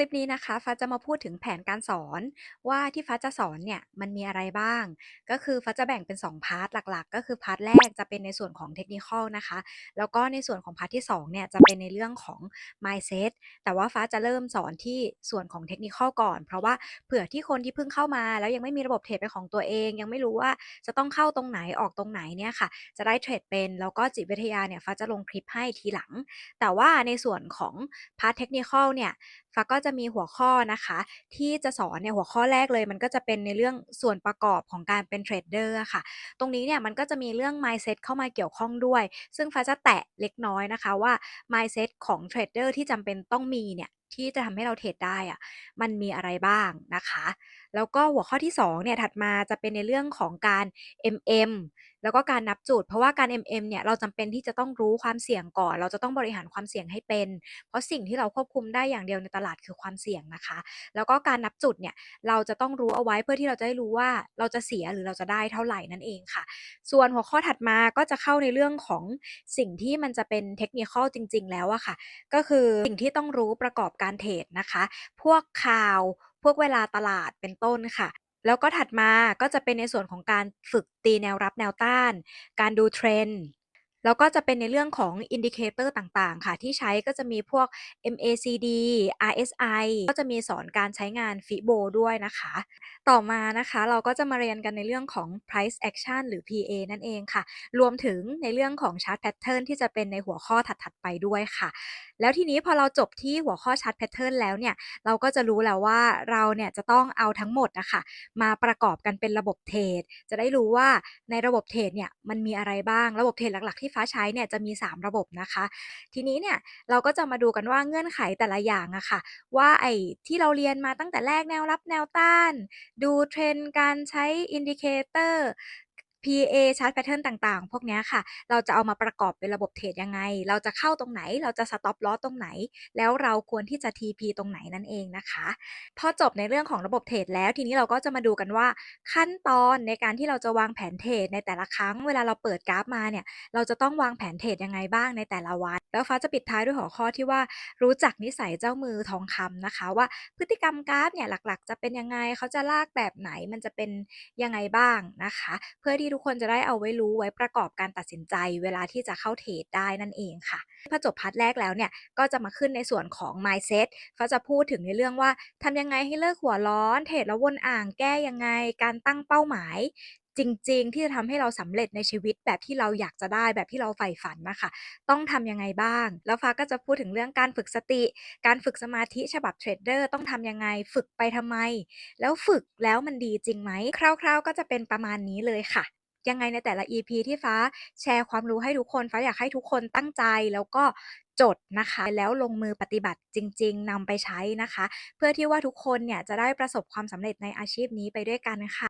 ลิปนี้นะคะฟ้าจะมาพูดถึงแผนการสอนว่าที่ฟ้าจะสอนเนี่ยมันมีอะไรบ้าง ก็คือฟ้าจะแบ่งเป็น2พาร์ทหลักๆ ก็คือพาร์ทแรกจะเป็นในส่วนของเทคนิคนะคะ แล้วก็ในส่วนของพาร์ทที่2เนี่ยจะเป็นในเรื่องของ mindset แต่ว่าฟ้าจะเริ่มสอนที่ส่วนของเทคนิคก่อน เพราะว่าเผื่อที่คนที่เพิ่งเข้ามา แล้วยังไม่มีระบบเทรดเป็นของตัวเอง ยังไม่รู้ว่าจะต้องเข้าตรงไหนออกตรงไหนเนี่ยค่ะ จะได้เทรดเป็นแล้วก็จิตวิทยาเนี่ยฟ้าจะลงคลิปให้ทีหลัง แต่ว่าในส่วนของพาร์ทเทคนิคเนี่ยฟ้าก็จะจะมีหัวข้อนะคะ ที่จะสอนเนี่ยหัวข้อแรกเลย มันก็จะเป็นในเรื่องส่วนประกอบของการเป็นเทรดเดอร์ค่ะ ตรงนี้เนี่ยมันก็จะมีเรื่อง mindset เข้ามาเกี่ยวข้องด้วย ซึ่งฟ้าจะแตะเล็กน้อยนะคะว่า mindset ของเทรดเดอร์ที่จำเป็นต้องมีเนี่ยที่จะทำให้เราเทรดได้อะมันมีอะไรบ้างนะคะ แล้วก็หัวข้อที่2เนี่ยถัดมาจะเป็นในเรื่องของการ MM แล้วก็การนับจุด เพราะว่าการ MM เนี่ยเราจำเป็นที่จะต้องรู้ความเสี่ยงก่อน เราจะต้องบริหารความเสี่ยงให้เป็น เพราะสิ่งที่เราควบคุมได้อย่างเดียวในตลาดคือความเสี่ยงนะคะ แล้วก็การนับจุดเนี่ยเราจะต้องรู้เอาไว้เพื่อที่เราจะได้รู้ว่าเราจะเสียหรือเราจะได้เท่าไหร่นั่นเองค่ะ ส่วนหัวข้อถัดมาก็จะเข้าในเรื่องของสิ่งที่มันจะเป็นเทคนิคจริง ๆ แล้วอะค่ะ ก็คือสิ่งที่ต้องรู้ประกอบการเทรดนะคะ พวกข่าว พวกเวลาตลาดเป็นต้นค่ะแล้วก็ถัดมาก็จะเป็นในส่วนของการฝึกตีแนวรับแนวต้าน การดูเทรนด์ แล้วก็จะเป็นในเรื่องของอินดิเคเตอร์ต่างๆ ค่ะ ที่ใช้ก็จะมีพวก MACD RSI ก็จะมีสอนการใช้งาน FIBO ด้วยนะคะ ต่อมานะคะเราก็จะมาเรียนกันในเรื่องของ price action หรือ PA นั่นเองค่ะ รวมถึงในเรื่องของ chart pattern ที่จะเป็นในหัวข้อถัดๆไปด้วยค่ะ แล้วทีนี้พอเราจบที่หัวข้อ chart pattern แล้วเนี่ย เราก็จะรู้แล้วว่าเราเนี่ยจะต้องเอาทั้งหมดนะคะมาประกอบกันเป็นระบบเทรดจะได้รู้ว่าในระบบเทรดเนี่ยมันมีอะไรบ้างระบบเทรดหลักๆที่ฟ้าใช้เนี่ยจะมี 3 ระบบนะคะ ทีนี้เนี่ยเราก็จะมาดูกันว่าเงื่อนไขแต่ละอย่างอะค่ะ ว่าไอ้ที่เราเรียนมาตั้งแต่แรกแนวรับแนวต้าน ดูเทรนด์การใช้อินดิเคเตอร์ PA chart pattern ต่างๆ พวกนี้ค่ะ เราจะเอามาประกอบเป็นระบบเทรดยังไง เราจะเข้าตรงไหน เราจะ stop loss ตรงไหน แล้วเราควรที่จะ TP ตรงไหนนั่นเองนะคะ พอจบในเรื่องของระบบเทรดแล้วทีนี้เราก็จะมาดูกันว่า ขั้นตอนในการที่เราจะวางแผนเทรดในแต่ละครั้งเวลาเราเปิดกราฟมาเนี่ย เราจะต้องวางแผนเทรดยังไงบ้างในแต่ละวัน แล้วฟ้าจะปิดท้ายด้วยหัวข้อที่ว่ารู้จักนิสัยเจ้ามือทองคำนะคะ ว่าพฤติกรรมกราฟเนี่ยหลักๆ จะเป็นยังไงเขาจะลากแบบไหนมันจะเป็นยังไงบ้างนะคะ เพื่อที่ทุกคนจะได้เอาไว้รู้ไว้ประกอบการตัดสินใจ เวลาที่จะเข้าเทรดได้นั่นเองค่ะพอจบพาร์ทแรกแล้วเนี่ยก็จะมาขึ้นในส่วนของ mindset ฟ้าจะพูดถึงในเรื่องว่าทำยังไงให้เลิกหัวร้อน เทรดแล้ววนอ่างแก้ยังไง การตั้งเป้าหมายจริงๆ ที่จะทำให้เราสำเร็จในชีวิตแบบที่เราอยากจะได้แบบที่เราใฝ่ฝันน่ะค่ะต้องทำยังไงบ้าง แล้วฟ้าก็จะพูดถึงเรื่องการฝึกสติ การฝึกสมาธิฉบับเทรดเดอร์ต้องทำยังไง ฝึกไปทำไม แล้วฝึกแล้วมันดีจริงไหมคร่าวๆ ก็จะเป็นประมาณนี้เลยค่ะ ยังไงในแต่ละ EP ที่ฟ้าแชร์ความรู้ให้ทุกคน ฟ้าอยากให้ทุกคนตั้งใจแล้วก็จดนะคะ แล้วลงมือปฏิบัติจริง ๆนำไปใช้นะคะ เพื่อที่ว่าทุกคนเนี่ยจะได้ประสบความสำเร็จในอาชีพนี้ไปด้วยกันค่ะ